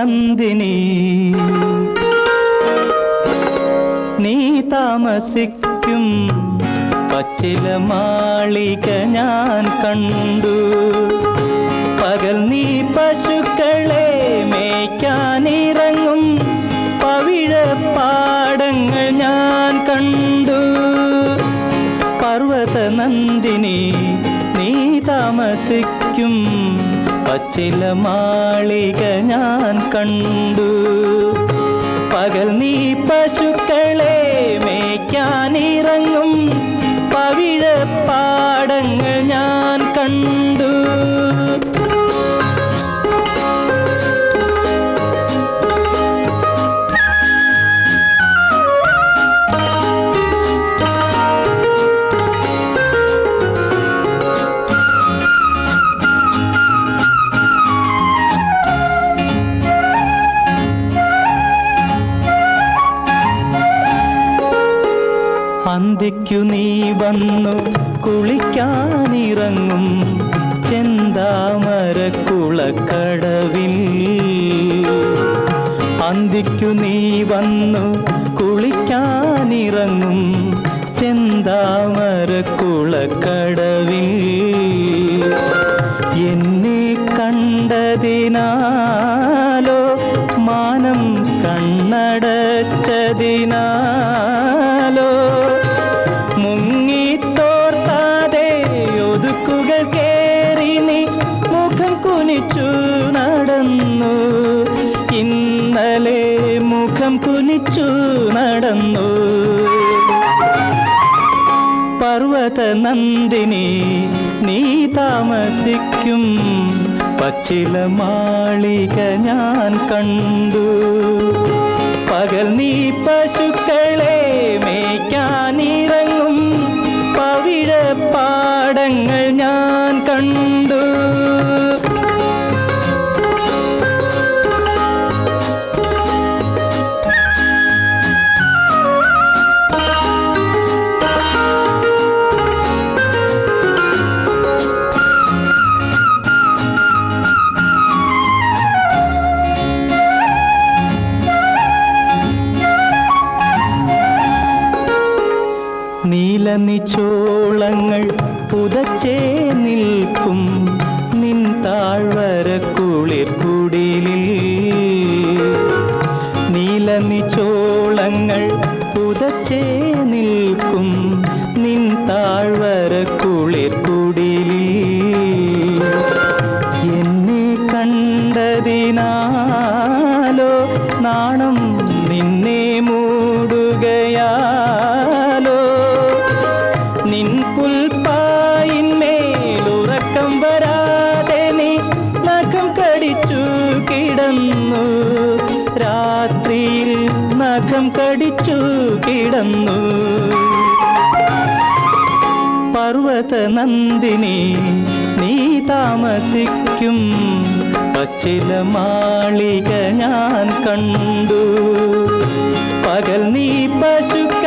നന്ദിനി. നീ താമസിക്കും പച്ചില മാളിക ഞാൻ കണ്ടു. പകൽ നീ പശുക്കളെ മേയ്ക്കാനിറങ്ങും. പവിഴ പാടങ്ങൾ ഞാൻ കണ്ടു. പർവത നന്ദിനി നീ താമസിക്കും. പച്ചില മാളിക ഞാൻ കണ്ടു. പകൽ നീ പശുക്കളെ മേയ്ക്കാനിറങ്ങും. പവിഴ പാടങ്ങൾ ഞാൻ കണ്ടു. അന്തിക്കു നീ വന്നു കുളിക്കാനിറങ്ങും ചെന്താമരക്കുളക്കടവിൽ. അന്തിക്കു നീ വന്നു കുളിക്കാനിറങ്ങും ചെന്താമരക്കുളക്കടവിൽ. എന്നെ കണ്ടതിനാലോ മാനം കണ്ണടച്ചതിനാലോ കുനിച്ചു നടന്നു. ഇന്നലെ മുഖം കുനിച്ചു നടന്നു. പർവത നന്ദിനി നീ താമസിക്കും. പച്ചില മാളിക ഞാൻ കണ്ടു. പകൽ നീ പശുക്കളെ മേയ്ക്കാനിറങ്ങും നീലനിച്ചോളങ്ങൾ പുതച്ചേ നിൽക്കും. നിൻ താഴ്വര കുളിർ കുടിലിൽ നീലനിച്ചോളങ്ങൾ പുതച്ചേ നിൽക്കും. നിൻ താഴ്വര കുളിർ കുടിലിൽ എന്നെ കണ്ടതിനാലോ നാണം നിന്നെ മൂടുകയാലോ കിടന്നു രാത്രിയിൽ നഖം കടിച്ചു കിടന്നു. പർവത നന്ദിനി നീ താമസിക്കും. പച്ചില മാളിക ഞാൻ കണ്ടു. പകൽ നീ പശു